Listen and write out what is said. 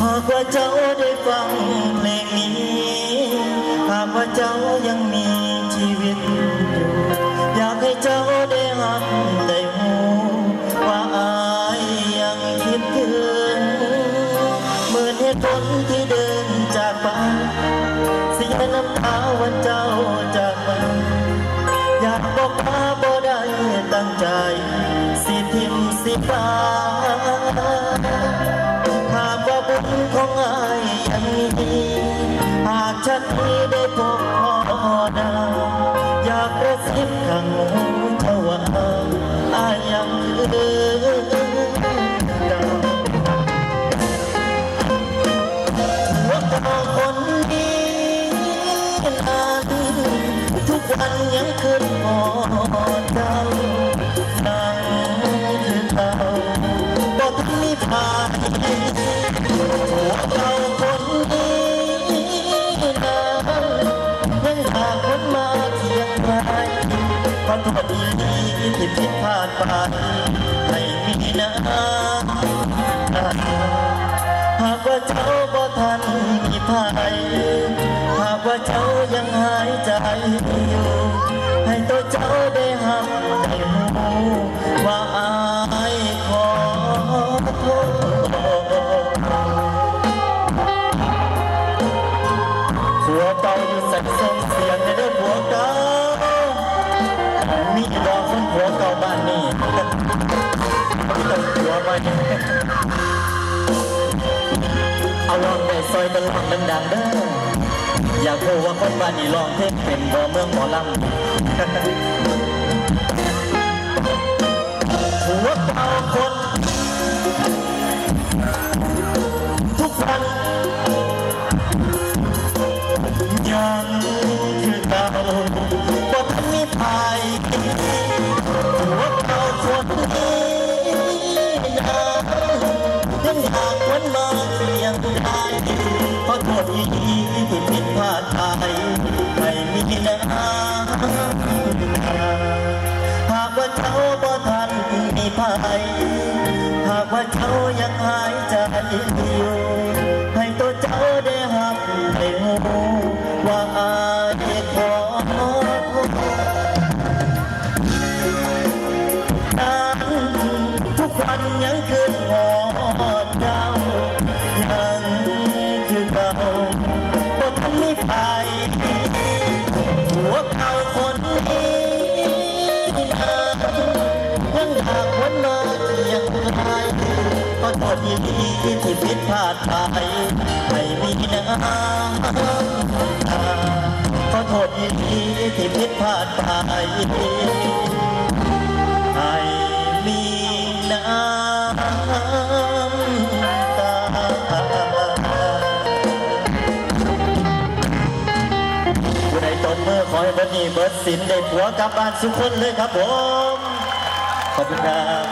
หากว่าเจ้าได้ฟังเพลงนี้ หากว่าเจ้ายังมีชีวิตอยู่อยากให้เจ้าได้หักได้หูว่าอายยังคิดถึงเหมือนเหตุผลที่เดินจากไปเสียน้ำตาวันเจ้าจากไปอยากบอกว่าบ่ได้ตั้งใจ สิทิมสิฟ้า ดี หากฉันนี้ได้พบพ่อดาอยากกระซิบข้างหูเจ้าว่าอายังคือเก่าต่อคนนี้นั้นทุกวันยังคืนหอดเจ้านั่งคือเก่าบอกทันมีผ่าน ขอโทษอีนีที่ผิดพลาดไปให้มีนะหากว่าเจ้าบ่ทันมีภัยหากว่าเจ้ายังหายใจอยู่ ให้ตัวเจ้าได้หักได้หูว่าอายขอ วไปเอาลองไปซอยตลอดดังๆเด้ออยากรู้ว่าคนบ้านนี้ร้องเพลงเป็นบ่เมืองหมอลำผัวเก่าคนทุกวันยังคือเก่าบ่ทันมีภาย เจ้าบ่ทันมีภัยหากว่าเจ้ายังหายใจอยู่ให้ตัวเจ้าได้หักได้หูว่าอายขอนั้นทุกวันยังคืนหอดเจ้ายังคือเก่า ทษอีกที่ผิดพลาดไปไม่มีน้ำตาขอโทษอีกที่ผิดพลาดไปให้มีน้ำตาผู้ใดตบมือขอให้บิร์ดนี่เบิร์ดสินได้ผัวกลับบ้านสุขคนเลยครับผม ขอบคุณครับ